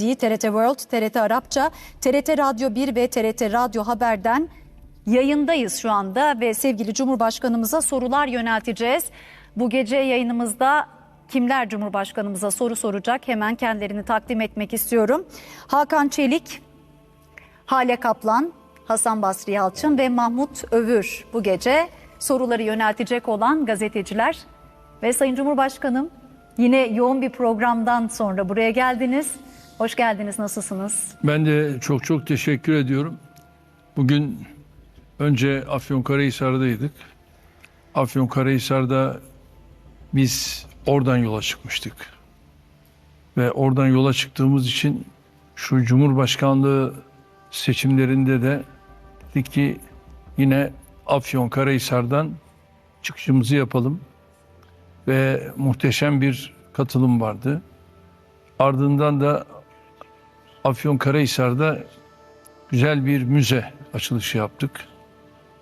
TRT World, TRT Arapça, TRT Radyo 1 ve TRT Radyo Haber'den yayındayız şu anda ve sevgili Cumhurbaşkanımıza sorular yönelteceğiz. Bu gece yayınımızda kimler Cumhurbaşkanımıza soru soracak hemen kendilerini takdim etmek istiyorum. Hakan Çelik, Hale Kaplan, Hasan Basri Yalçın ve Mahmut Övür bu gece soruları yöneltecek olan gazeteciler. Ve Sayın Cumhurbaşkanım yine yoğun bir programdan sonra buraya geldiniz. Hoş geldiniz, nasılsınız? Ben de çok çok teşekkür ediyorum. Bugün önce Afyonkarahisar'daydık. Afyonkarahisar'da biz oradan yola çıkmıştık. Ve oradan yola çıktığımız için şu Cumhurbaşkanlığı seçimlerinde de dedik ki yine Afyonkarahisar'dan çıkışımızı yapalım. Ve muhteşem bir katılım vardı. Ardından da Afyonkarahisar'da güzel bir müze açılışı yaptık.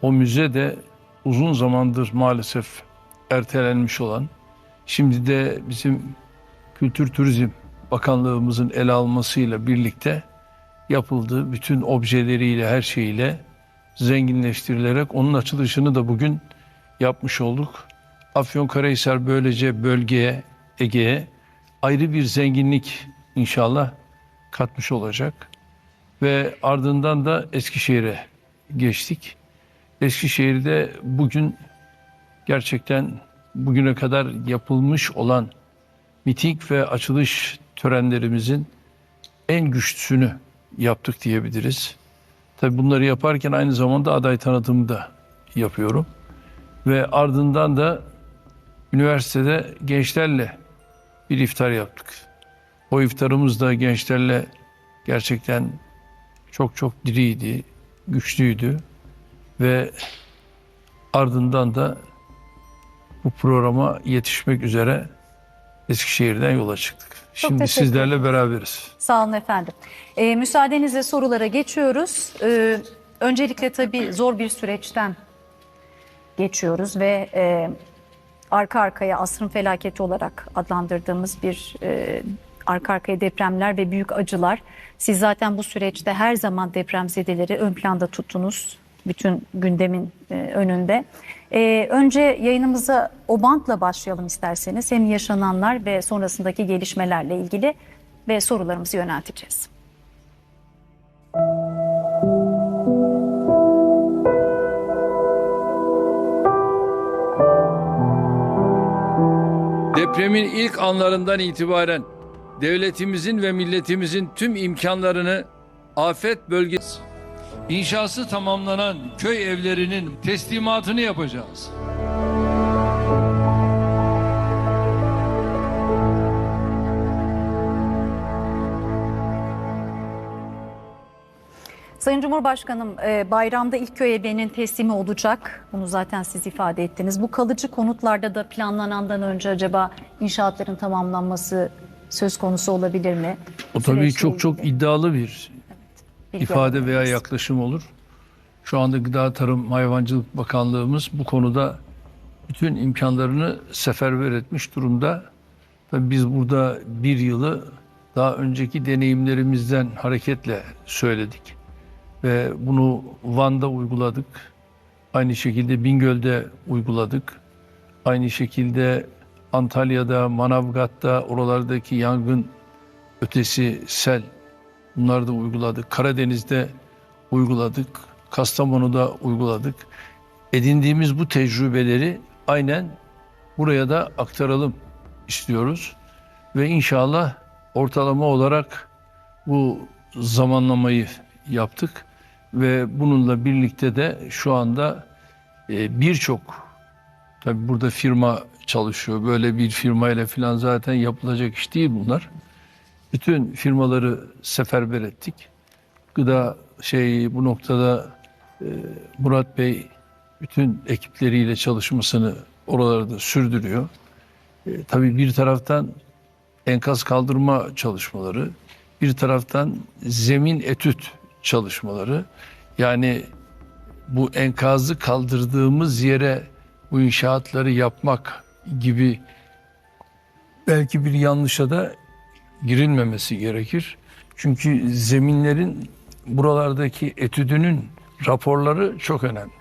O müze de uzun zamandır maalesef ertelenmiş olan, şimdi de bizim Kültür Turizm Bakanlığımızın ele almasıyla birlikte yapıldı. Bütün objeleriyle, her şeyiyle zenginleştirilerek onun açılışını da bugün yapmış olduk. Afyonkarahisar böylece bölgeye, Ege'ye ayrı bir zenginlik inşallah katmış olacak. Ve ardından da Eskişehir'e geçtik. Eskişehir'de bugün gerçekten bugüne kadar yapılmış olan miting ve açılış törenlerimizin en güçlüsünü yaptık diyebiliriz. Tabi bunları yaparken aynı zamanda aday tanıtımı da yapıyorum. Ve ardından da üniversitede gençlerle bir iftar yaptık. O iftarımız da gençlerle gerçekten çok çok diriydi, güçlüydü ve ardından da bu programa yetişmek üzere Eskişehir'den yola çıktık. Şimdi sizlerle beraberiz. Sağ olun efendim. Ee, müsaadenizle sorulara geçiyoruz. Ee, öncelikle tabii zor bir süreçten geçiyoruz ve e, arka arkaya asrın felaketi olarak adlandırdığımız bir e, arka arkaya depremler ve büyük acılar. Siz zaten bu süreçte her zaman depremzedeleri ön planda tuttunuz. Bütün gündemin e, önünde. E, önce yayınımıza o bantla başlayalım isterseniz. Hem yaşananlar ve sonrasındaki gelişmelerle ilgili ve sorularımızı yönelteceğiz. Depremin ilk anlarından itibaren devletimizin ve milletimizin tüm imkanlarını afet bölgesi inşası tamamlanan köy evlerinin teslimatını yapacağız. Sayın Cumhurbaşkanım e, bayramda ilk köy evlerinin teslimi olacak. Bunu zaten siz ifade ettiniz. Bu kalıcı konutlarda da planlanandan önce acaba inşaatların tamamlanması söz konusu olabilir mi? O tabii Süreçle çok çok ilgili iddialı bir bilgi ifade veya yaklaşım olur. Şu anda Gıda Tarım Hayvancılık Bakanlığımız bu konuda bütün imkanlarını seferber etmiş durumda. Tabii biz burada bir yılı daha önceki deneyimlerimizden hareketle söyledik. Ve bunu Van'da uyguladık. Aynı şekilde Bingöl'de uyguladık. Aynı şekilde Antalya'da, Manavgat'ta oralardaki yangın ötesi sel bunları da uyguladık. Karadeniz'de uyguladık. Kastamonu'da uyguladık. Edindiğimiz bu tecrübeleri aynen buraya da aktaralım istiyoruz. Ve inşallah ortalama olarak bu zamanlamayı yaptık. Ve bununla birlikte de şu anda e, birçok tabi burada firma çalışıyor. Böyle bir firmayla falan zaten yapılacak iş değil bunlar. Bütün firmaları seferber ettik. Gıda şey bu noktada e, Murat Bey bütün ekipleriyle çalışmasını oralarda sürdürüyor. E, tabii bir taraftan enkaz kaldırma çalışmaları, bir taraftan zemin etüt çalışmaları. Yani bu enkazı kaldırdığımız yere bu inşaatları yapmak gibi belki bir yanlışa da girilmemesi gerekir. Çünkü zeminlerin buralardaki etüdünün raporları çok önemli.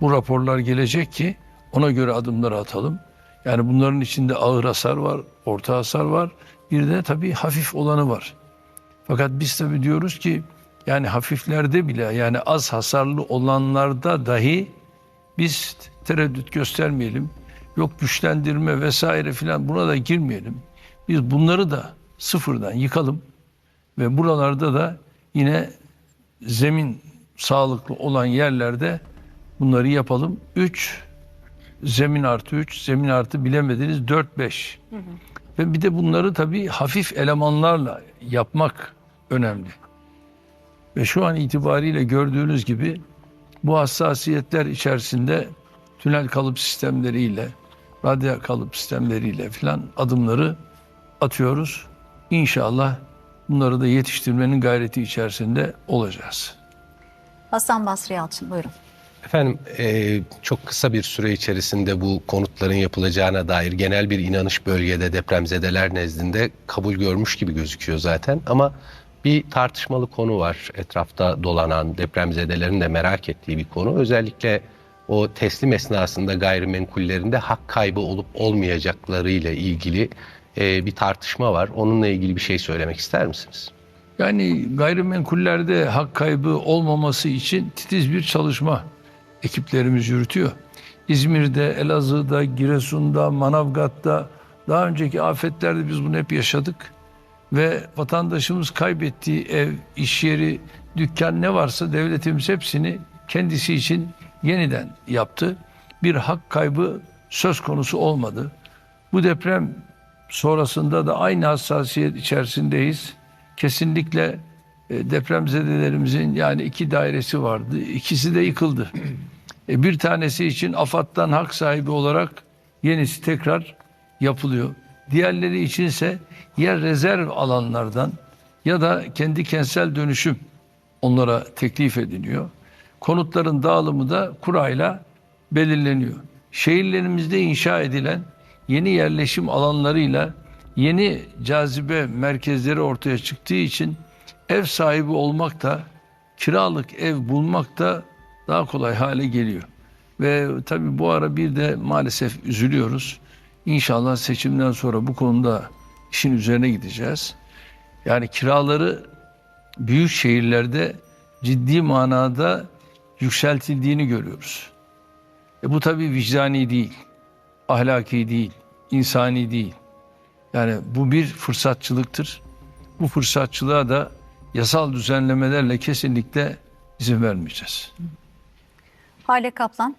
Bu raporlar gelecek ki ona göre adımları atalım. Yani bunların içinde ağır hasar var, orta hasar var. Bir de tabii hafif olanı var. Fakat biz tabii diyoruz ki yani hafiflerde bile yani az hasarlı olanlarda dahi biz tereddüt göstermeyelim. Yok güçlendirme vesaire filan buna da girmeyelim. Biz bunları da sıfırdan yıkalım ve buralarda da yine zemin sağlıklı olan yerlerde bunları yapalım. 3 zemin artı 3, zemin artı bilemediniz 4-5. Ve bir de bunları tabii hafif elemanlarla yapmak önemli. Ve şu an itibariyle gördüğünüz gibi bu hassasiyetler içerisinde tünel kalıp sistemleriyle, radyo kalıp sistemleriyle filan adımları atıyoruz. İnşallah bunları da yetiştirmenin gayreti içerisinde olacağız. Hasan Basri Yalçın buyurun. Efendim e, çok kısa bir süre içerisinde bu konutların yapılacağına dair genel bir inanış bölgede depremzedeler nezdinde kabul görmüş gibi gözüküyor zaten. Ama bir tartışmalı konu var etrafta dolanan depremzedelerin de merak ettiği bir konu. Özellikle o teslim esnasında gayrimenkullerinde hak kaybı olup olmayacakları ile ilgili e, bir tartışma var. Onunla ilgili bir şey söylemek ister misiniz? Yani gayrimenkullerde hak kaybı olmaması için titiz bir çalışma ekiplerimiz yürütüyor. İzmir'de, Elazığ'da, Giresun'da, Manavgat'ta daha önceki afetlerde biz bunu hep yaşadık. Ve vatandaşımız kaybettiği ev, iş yeri, dükkan ne varsa devletimiz hepsini kendisi için yeniden yaptı. Bir hak kaybı söz konusu olmadı. Bu deprem sonrasında da aynı hassasiyet içerisindeyiz. Kesinlikle e, depremzedelerimizin yani iki dairesi vardı. İkisi de yıkıldı. E, bir tanesi için AFAD'dan hak sahibi olarak yenisi tekrar yapılıyor. Diğerleri içinse ya rezerv alanlardan ya da kendi kentsel dönüşüm onlara teklif ediliyor. Konutların dağılımı da kurayla belirleniyor. Şehirlerimizde inşa edilen yeni yerleşim alanlarıyla yeni cazibe merkezleri ortaya çıktığı için ev sahibi olmak da kiralık ev bulmak da daha kolay hale geliyor. Ve tabii bu ara bir de maalesef üzülüyoruz. İnşallah seçimden sonra bu konuda işin üzerine gideceğiz. Yani kiraları büyük şehirlerde ciddi manada yükseltildiğini görüyoruz. E bu tabii vicdani değil, ahlaki değil, insani değil. Yani bu bir fırsatçılıktır. Bu fırsatçılığa da yasal düzenlemelerle kesinlikle izin vermeyeceğiz. Hale Kaplan.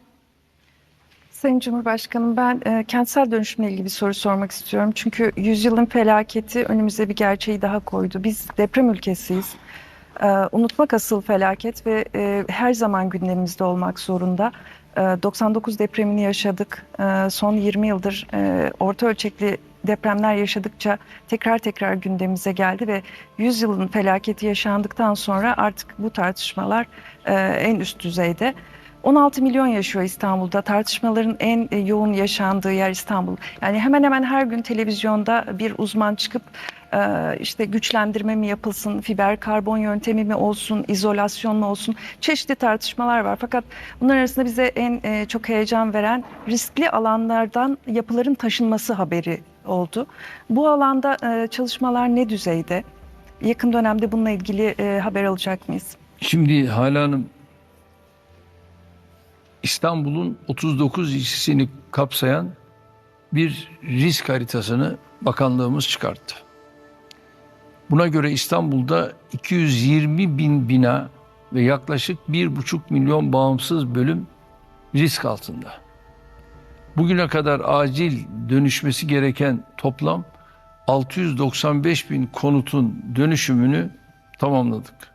Sayın Cumhurbaşkanım ben e, kentsel dönüşümle ilgili bir soru sormak istiyorum. Çünkü yüzyılın felaketi önümüze bir gerçeği daha koydu. Biz deprem ülkesiyiz. E, unutmak asıl felaket ve e, her zaman gündemimizde olmak zorunda. E, 99 depremini yaşadık. E, son 20 yıldır e, orta ölçekli depremler yaşadıkça tekrar tekrar gündemimize geldi ve 100 yılın felaketi yaşandıktan sonra artık bu tartışmalar e, en üst düzeyde. 16 milyon yaşıyor İstanbul'da. Tartışmaların en e, yoğun yaşandığı yer İstanbul. Yani hemen hemen her gün televizyonda bir uzman çıkıp e, işte güçlendirme mi yapılsın, fiber karbon yöntemi mi olsun, izolasyon mu olsun çeşitli tartışmalar var. Fakat bunların arasında bize en e, çok heyecan veren riskli alanlardan yapıların taşınması haberi oldu. Bu alanda çalışmalar ne düzeyde? Yakın dönemde bununla ilgili haber alacak mıyız? Şimdi Hala İstanbul'un 39 ilçesini kapsayan bir risk haritasını bakanlığımız çıkarttı. Buna göre İstanbul'da 220 bin bina ve yaklaşık 1,5 milyon bağımsız bölüm risk altında. Bugüne kadar acil dönüşmesi gereken toplam 695 bin konutun dönüşümünü tamamladık.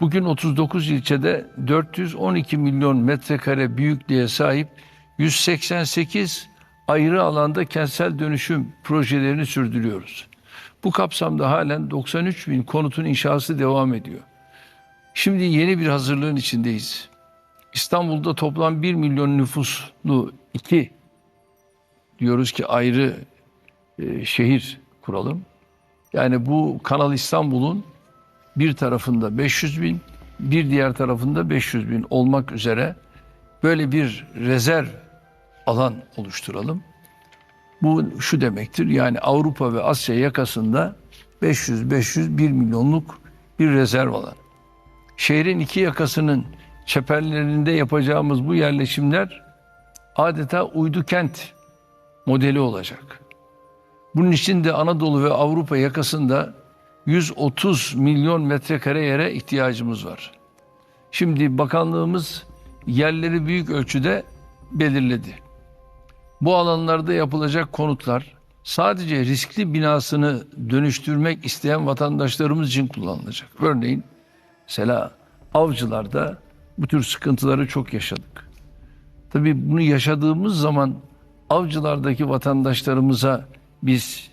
Bugün 39 ilçede 412 milyon metrekare büyüklüğe sahip 188 ayrı alanda kentsel dönüşüm projelerini sürdürüyoruz. Bu kapsamda halen 93 bin konutun inşası devam ediyor. Şimdi yeni bir hazırlığın içindeyiz. İstanbul'da toplam 1 milyon nüfuslu iki diyoruz ki ayrı e, şehir kuralım. Yani bu Kanal İstanbul'un bir tarafında 500 bin, bir diğer tarafında 500 bin olmak üzere böyle bir rezerv alan oluşturalım. Bu şu demektir yani Avrupa ve Asya yakasında 500-500 1 milyonluk bir rezerv alan. Şehrin iki yakasının çeperlerinde yapacağımız bu yerleşimler adeta uydu kent modeli olacak. Bunun için de Anadolu ve Avrupa yakasında 130 milyon metrekare yere ihtiyacımız var. Şimdi bakanlığımız yerleri büyük ölçüde belirledi. Bu alanlarda yapılacak konutlar sadece riskli binasını dönüştürmek isteyen vatandaşlarımız için kullanılacak. Örneğin mesela avcılarda bu tür sıkıntıları çok yaşadık. Tabii bunu yaşadığımız zaman avcılardaki vatandaşlarımıza biz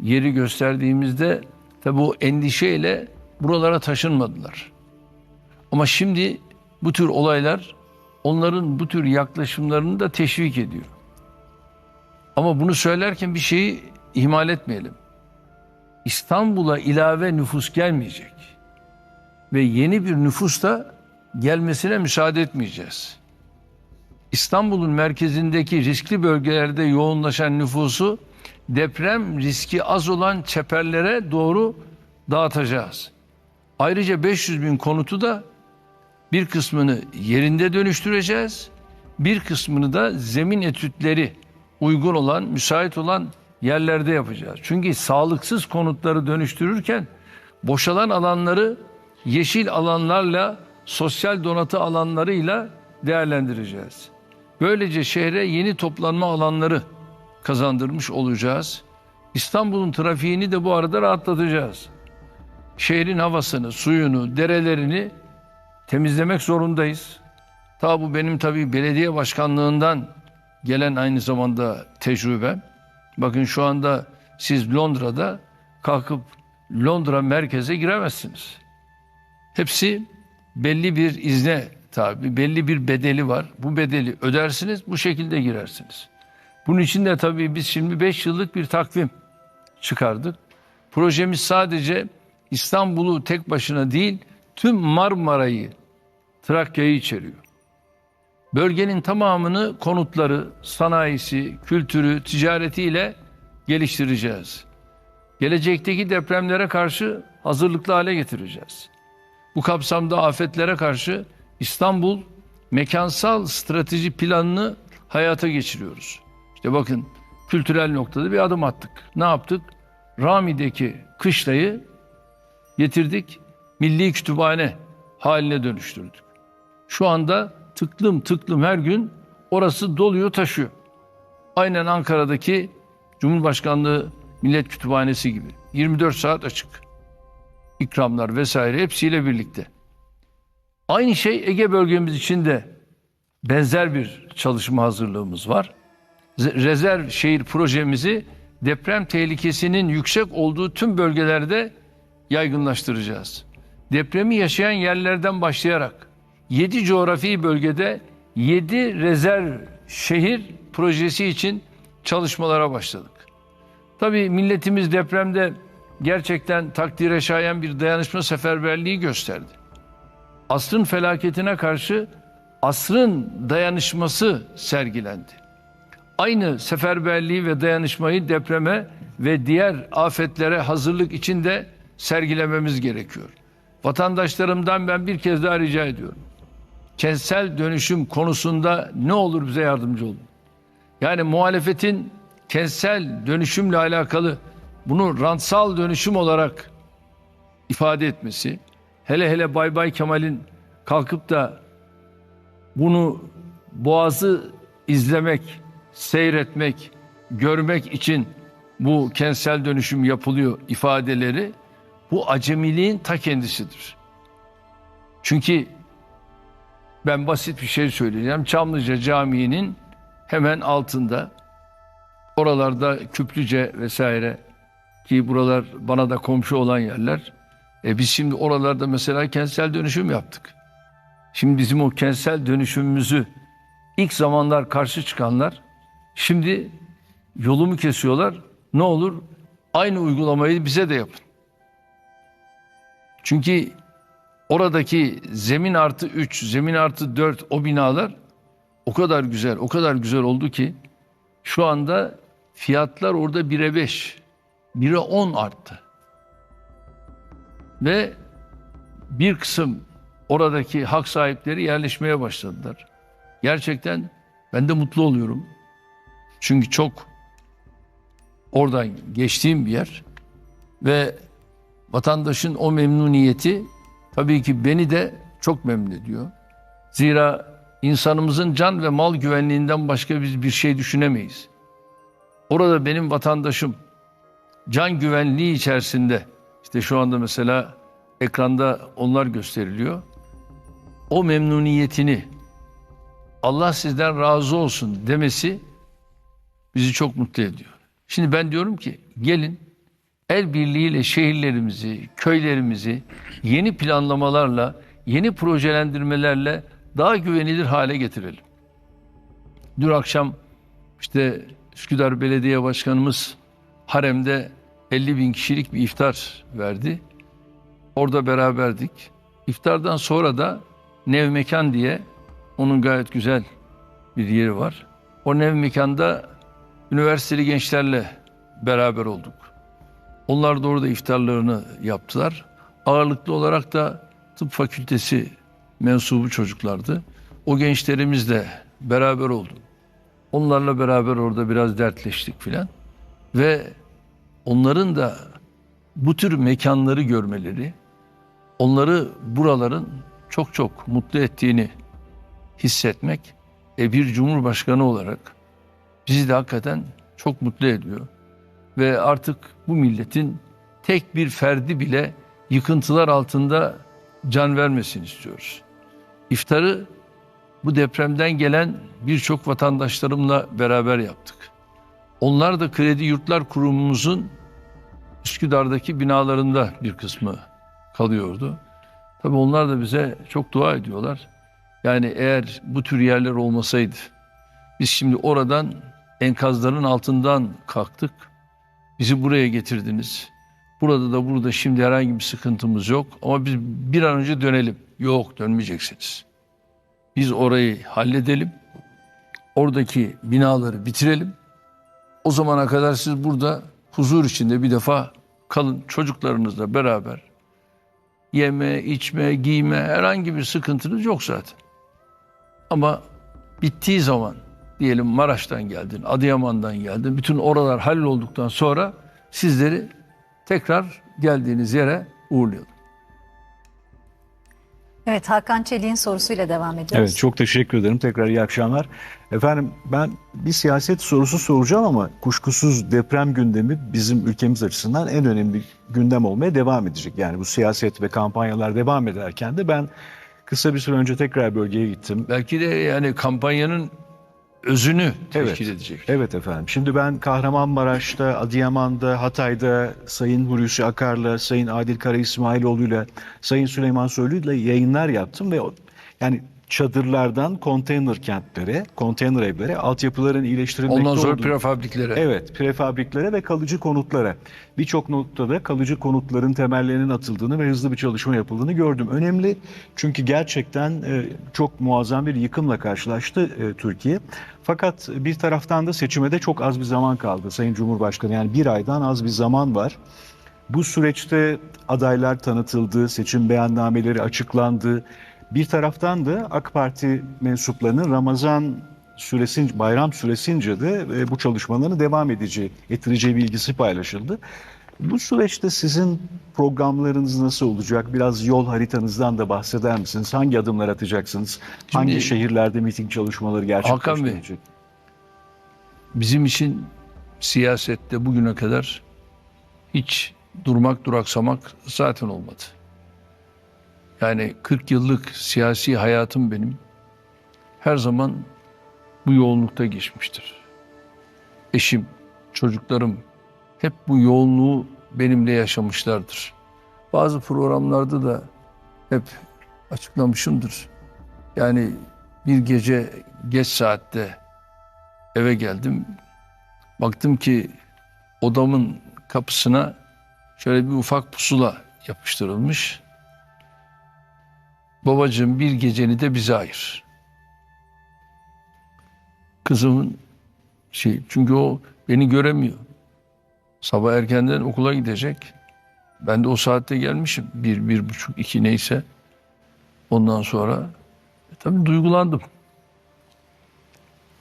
yeri gösterdiğimizde tabii bu endişeyle buralara taşınmadılar. Ama şimdi bu tür olaylar onların bu tür yaklaşımlarını da teşvik ediyor. Ama bunu söylerken bir şeyi ihmal etmeyelim. İstanbul'a ilave nüfus gelmeyecek. Ve yeni bir nüfus da gelmesine müsaade etmeyeceğiz. İstanbul'un merkezindeki riskli bölgelerde yoğunlaşan nüfusu deprem riski az olan çeperlere doğru dağıtacağız. Ayrıca 500 bin konutu da bir kısmını yerinde dönüştüreceğiz. Bir kısmını da zemin etütleri uygun olan, müsait olan yerlerde yapacağız. Çünkü sağlıksız konutları dönüştürürken boşalan alanları yeşil alanlarla, sosyal donatı alanlarıyla değerlendireceğiz. Böylece şehre yeni toplanma alanları kazandırmış olacağız. İstanbul'un trafiğini de bu arada rahatlatacağız. Şehrin havasını, suyunu, derelerini temizlemek zorundayız. Ta bu benim tabii belediye başkanlığından gelen aynı zamanda tecrübem. Bakın şu anda siz Londra'da kalkıp Londra merkeze giremezsiniz. Hepsi belli bir izne tabi, belli bir bedeli var. Bu bedeli ödersiniz, bu şekilde girersiniz. Bunun için de tabii biz şimdi 5 yıllık bir takvim çıkardık. Projemiz sadece İstanbul'u tek başına değil, tüm Marmara'yı, Trakya'yı içeriyor. Bölgenin tamamını konutları, sanayisi, kültürü, ticaretiyle geliştireceğiz. Gelecekteki depremlere karşı hazırlıklı hale getireceğiz. Bu kapsamda afetlere karşı İstanbul mekansal strateji planını hayata geçiriyoruz. İşte bakın kültürel noktada bir adım attık. Ne yaptık? Rami'deki kışlayı getirdik, milli kütüphane haline dönüştürdük. Şu anda tıklım tıklım her gün orası doluyor taşıyor. Aynen Ankara'daki Cumhurbaşkanlığı Millet Kütüphanesi gibi. 24 saat açık. İkramlar vesaire hepsiyle birlikte. Aynı şey Ege bölgemiz için de benzer bir çalışma hazırlığımız var. Rezerv şehir projemizi deprem tehlikesinin yüksek olduğu tüm bölgelerde yaygınlaştıracağız. Depremi yaşayan yerlerden başlayarak 7 coğrafi bölgede 7 rezerv şehir projesi için çalışmalara başladık. Tabii milletimiz depremde gerçekten takdire şayan bir dayanışma seferberliği gösterdi. Asrın felaketine karşı asrın dayanışması sergilendi. Aynı seferberliği ve dayanışmayı depreme ve diğer afetlere hazırlık için de sergilememiz gerekiyor. Vatandaşlarımdan ben bir kez daha rica ediyorum. Kentsel dönüşüm konusunda ne olur bize yardımcı olun. Yani muhalefetin kentsel dönüşümle alakalı bunu rantsal dönüşüm olarak ifade etmesi, hele hele Bay Bay Kemal'in kalkıp da bunu boğazı izlemek, seyretmek, görmek için bu kentsel dönüşüm yapılıyor ifadeleri bu acemiliğin ta kendisidir. Çünkü ben basit bir şey söyleyeceğim. Çamlıca Camii'nin hemen altında oralarda Küplüce vesaire ki buralar bana da komşu olan yerler. E biz şimdi oralarda mesela kentsel dönüşüm yaptık. Şimdi bizim o kentsel dönüşümümüzü ilk zamanlar karşı çıkanlar şimdi yolumu kesiyorlar. Ne olur aynı uygulamayı bize de yapın. Çünkü oradaki zemin artı 3, zemin artı 4 o binalar o kadar güzel, o kadar güzel oldu ki şu anda fiyatlar orada 1'e 5, 1'e 10 arttı. Ve bir kısım oradaki hak sahipleri yerleşmeye başladılar. Gerçekten ben de mutlu oluyorum. Çünkü çok oradan geçtiğim bir yer ve vatandaşın o memnuniyeti tabii ki beni de çok memnun ediyor. Zira insanımızın can ve mal güvenliğinden başka biz bir şey düşünemeyiz. Orada benim vatandaşım can güvenliği içerisinde işte şu anda mesela ekranda onlar gösteriliyor. O memnuniyetini Allah sizden razı olsun demesi bizi çok mutlu ediyor. Şimdi ben diyorum ki gelin el birliğiyle şehirlerimizi, köylerimizi yeni planlamalarla, yeni projelendirmelerle daha güvenilir hale getirelim. Dün akşam işte Üsküdar Belediye Başkanımız haremde 50 bin kişilik bir iftar verdi. Orada beraberdik. İftardan sonra da Nev Mekan diye onun gayet güzel bir yeri var. O Nev Mekan'da üniversiteli gençlerle beraber olduk. Onlar da orada iftarlarını yaptılar. Ağırlıklı olarak da tıp fakültesi mensubu çocuklardı. O gençlerimizle beraber olduk. Onlarla beraber orada biraz dertleştik filan. Ve onların da bu tür mekanları görmeleri, onları buraların çok çok mutlu ettiğini hissetmek e, bir cumhurbaşkanı olarak bizi de hakikaten çok mutlu ediyor. Ve artık bu milletin tek bir ferdi bile yıkıntılar altında can vermesin istiyoruz. İftarı bu depremden gelen birçok vatandaşlarımla beraber yaptık. Onlar da Kredi Yurtlar Kurumumuzun Üsküdar'daki binalarında bir kısmı kalıyordu. Tabii onlar da bize çok dua ediyorlar. Yani eğer bu tür yerler olmasaydı, biz şimdi oradan enkazların altından kalktık. Bizi buraya getirdiniz. Burada da burada şimdi herhangi bir sıkıntımız yok. Ama biz bir an önce dönelim. Yok dönmeyeceksiniz. Biz orayı halledelim. Oradaki binaları bitirelim. O zamana kadar siz burada huzur içinde bir defa kalın çocuklarınızla beraber. Yeme, içme, giyme herhangi bir sıkıntınız yok zaten. Ama bittiği zaman diyelim Maraş'tan geldin, Adıyaman'dan geldin. Bütün oralar hallolduktan sonra sizleri tekrar geldiğiniz yere uğurlayalım. Evet Hakan Çelik'in sorusuyla devam ediyoruz. Evet çok teşekkür ederim. Tekrar iyi akşamlar. Efendim ben bir siyaset sorusu soracağım ama kuşkusuz deprem gündemi bizim ülkemiz açısından en önemli gündem olmaya devam edecek. Yani bu siyaset ve kampanyalar devam ederken de ben kısa bir süre önce tekrar bölgeye gittim. Belki de yani kampanyanın özünü Evet. teşkil edecek. Evet efendim. Şimdi ben Kahramanmaraş'ta, Adıyaman'da, Hatay'da Sayın Hulusi Akar'la, Sayın Adil Kara İsmailoğlu'yla, Sayın Süleyman Soylu'yla yayınlar yaptım ve yani çadırlardan konteyner kentlere, konteyner evlere, altyapıların iyileştirilmekte Ondan sonra olduğu- prefabriklere. Evet, prefabriklere ve kalıcı konutlara. Birçok noktada kalıcı konutların temellerinin atıldığını ve hızlı bir çalışma yapıldığını gördüm. Önemli çünkü gerçekten e, çok muazzam bir yıkımla karşılaştı e, Türkiye. Fakat bir taraftan da seçime de çok az bir zaman kaldı Sayın Cumhurbaşkanı. Yani bir aydan az bir zaman var. Bu süreçte adaylar tanıtıldı, seçim beyannameleri açıklandı. Bir taraftan da AK Parti mensuplarının Ramazan süresin bayram süresince de e, bu çalışmalarını devam edeceği, ettireceği bilgisi paylaşıldı. Bu süreçte sizin programlarınız nasıl olacak? Biraz yol haritanızdan da bahseder misiniz? Hangi adımlar atacaksınız? Hangi Şimdi- şehirlerde miting çalışmaları Hakan Bey, gerçekleştirecek? Bizim için siyasette bugüne kadar hiç durmak duraksamak zaten olmadı. Yani 40 yıllık siyasi hayatım benim her zaman bu yoğunlukta geçmiştir. Eşim, çocuklarım hep bu yoğunluğu benimle yaşamışlardır. Bazı programlarda da hep açıklamışımdır. Yani bir gece geç saatte eve geldim. Baktım ki odamın kapısına şöyle bir ufak pusula yapıştırılmış. Babacığım bir geceni de bize ayır. Kızımın şey çünkü o beni göremiyor. Sabah erkenden okula gidecek. Ben de o saatte gelmişim. Bir, bir buçuk, iki neyse. Ondan sonra e, tabii duygulandım.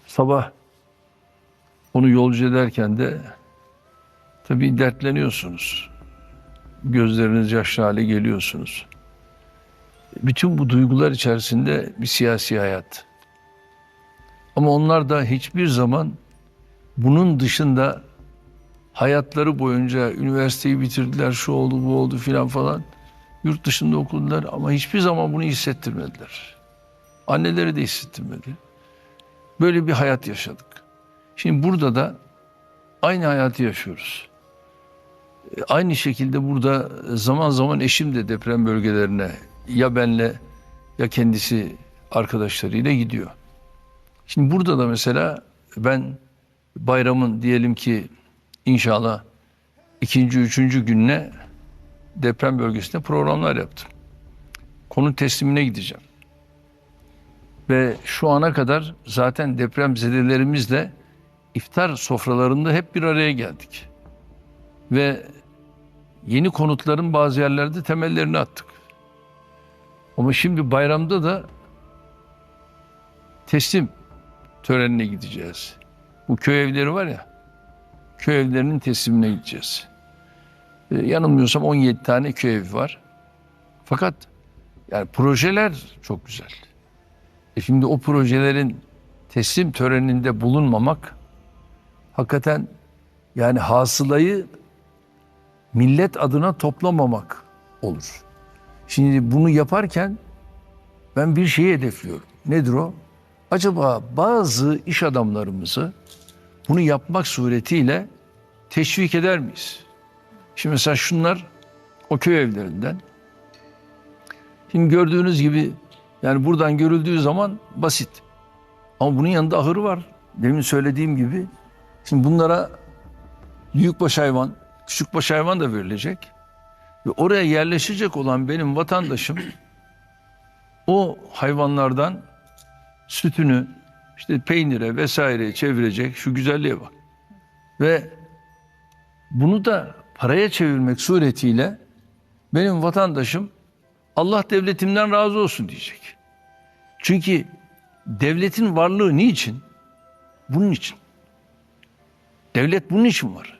Sabah onu yolcu ederken de tabii dertleniyorsunuz. Gözleriniz yaşlı hale geliyorsunuz. Bütün bu duygular içerisinde bir siyasi hayat. Ama onlar da hiçbir zaman bunun dışında hayatları boyunca üniversiteyi bitirdiler, şu oldu, bu oldu filan falan. Yurt dışında okudular ama hiçbir zaman bunu hissettirmediler. Anneleri de hissettirmedi. Böyle bir hayat yaşadık. Şimdi burada da aynı hayatı yaşıyoruz. Aynı şekilde burada zaman zaman eşim de deprem bölgelerine ya benle ya kendisi arkadaşlarıyla gidiyor. Şimdi burada da mesela ben bayramın diyelim ki inşallah ikinci, üçüncü gününe deprem bölgesinde programlar yaptım. Konu teslimine gideceğim. Ve şu ana kadar zaten deprem zedelerimizle iftar sofralarında hep bir araya geldik. Ve yeni konutların bazı yerlerde temellerini attık. Ama şimdi bayramda da teslim törenine gideceğiz. Bu köy evleri var ya, köy evlerinin teslimine gideceğiz. Ee, yanılmıyorsam 17 tane köy evi var. Fakat yani projeler çok güzel. E şimdi o projelerin teslim töreninde bulunmamak hakikaten yani hasılayı millet adına toplamamak olur. Şimdi bunu yaparken ben bir şeyi hedefliyorum. Nedir o? Acaba bazı iş adamlarımızı bunu yapmak suretiyle teşvik eder miyiz? Şimdi mesela şunlar o köy evlerinden. Şimdi gördüğünüz gibi yani buradan görüldüğü zaman basit. Ama bunun yanında ahırı var. Demin söylediğim gibi. Şimdi bunlara büyükbaş hayvan, küçükbaş hayvan da verilecek. Ve oraya yerleşecek olan benim vatandaşım o hayvanlardan sütünü işte peynire vesaireye çevirecek şu güzelliğe bak. Ve bunu da paraya çevirmek suretiyle benim vatandaşım Allah devletimden razı olsun diyecek. Çünkü devletin varlığı niçin? Bunun için. Devlet bunun için var.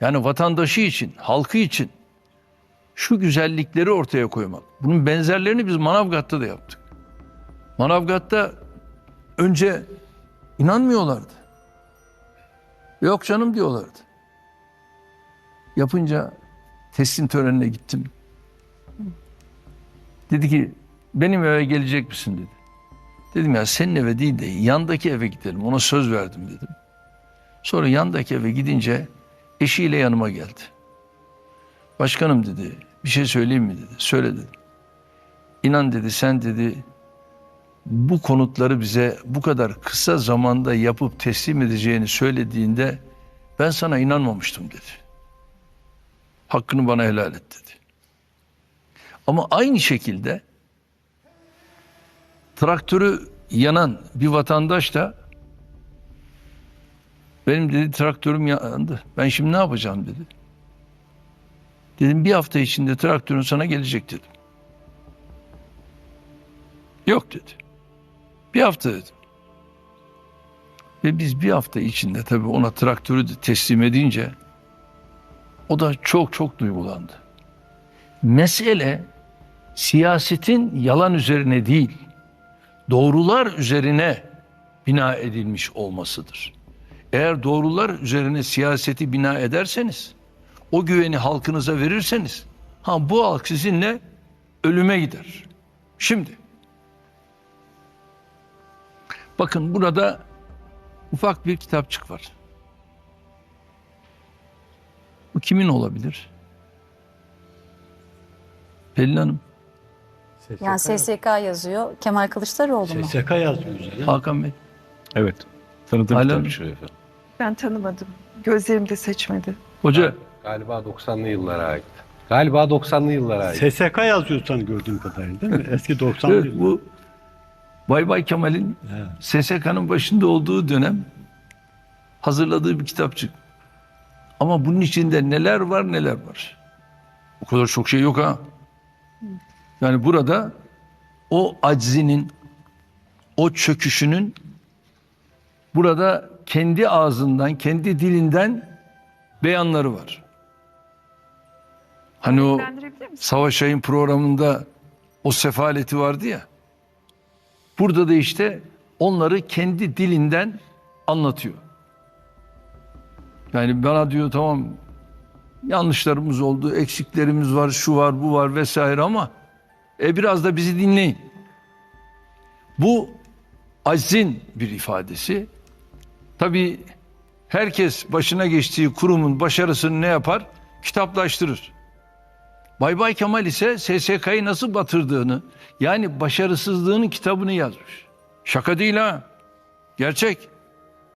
Yani vatandaşı için, halkı için şu güzellikleri ortaya koymak. Bunun benzerlerini biz Manavgat'ta da yaptık. Manavgat'ta önce inanmıyorlardı. Yok canım diyorlardı. Yapınca teslim törenine gittim. Dedi ki benim eve gelecek misin dedi. Dedim ya senin eve değil de yandaki eve gidelim ona söz verdim dedim. Sonra yandaki eve gidince eşiyle yanıma geldi. Başkanım dedi bir şey söyleyeyim mi dedi. Söyle dedim. İnan dedi sen dedi bu konutları bize bu kadar kısa zamanda yapıp teslim edeceğini söylediğinde ben sana inanmamıştım dedi. Hakkını bana helal et dedi. Ama aynı şekilde traktörü yanan bir vatandaş da benim dedi traktörüm yandı. Ben şimdi ne yapacağım dedi. Dedim bir hafta içinde traktörün sana gelecek dedim. Yok dedi. Bir hafta dedim. Ve biz bir hafta içinde tabii ona traktörü de teslim edince o da çok çok duygulandı. Mesele siyasetin yalan üzerine değil, doğrular üzerine bina edilmiş olmasıdır. eğer doğrular üzerine siyaseti bina ederseniz, o güveni halkınıza verirseniz, ha bu halk sizinle ölüme gider. Şimdi, bakın burada ufak bir kitapçık var. Bu kimin olabilir? Pelin Hanım, Yani SSK yazıyor. Kemal Kılıçdaroğlu mu? SSK yazıyor üzerine. Hakan Bey. Evet. Tanıdığım kitapçı şey efendim. Ben tanımadım. Gözlerim de seçmedi. Hoca, Galiba 90'lı yıllara ait. Galiba 90'lı yıllara ait. SSK yazıyor sen gördüğüm kadarıyla değil mi? Eski 90'lı evet, yıllar. bu Bay Bay Kemal'in Evet. SSK'nın başında olduğu dönem hazırladığı bir kitapçık. Ama bunun içinde neler var neler var. O kadar çok şey yok ha. Yani burada o aczinin, o çöküşünün burada kendi ağzından, kendi dilinden beyanları var. Hani o? Savaş Ay'ın programında o sefaleti vardı ya. Burada da işte onları kendi dilinden anlatıyor. Yani bana diyor tamam yanlışlarımız oldu, eksiklerimiz var, şu var, bu var vesaire ama e biraz da bizi dinleyin. Bu aczin bir ifadesi. Tabii herkes başına geçtiği kurumun başarısını ne yapar? Kitaplaştırır. Bay Bay Kemal ise SSK'yı nasıl batırdığını yani başarısızlığının kitabını yazmış. Şaka değil ha. Gerçek.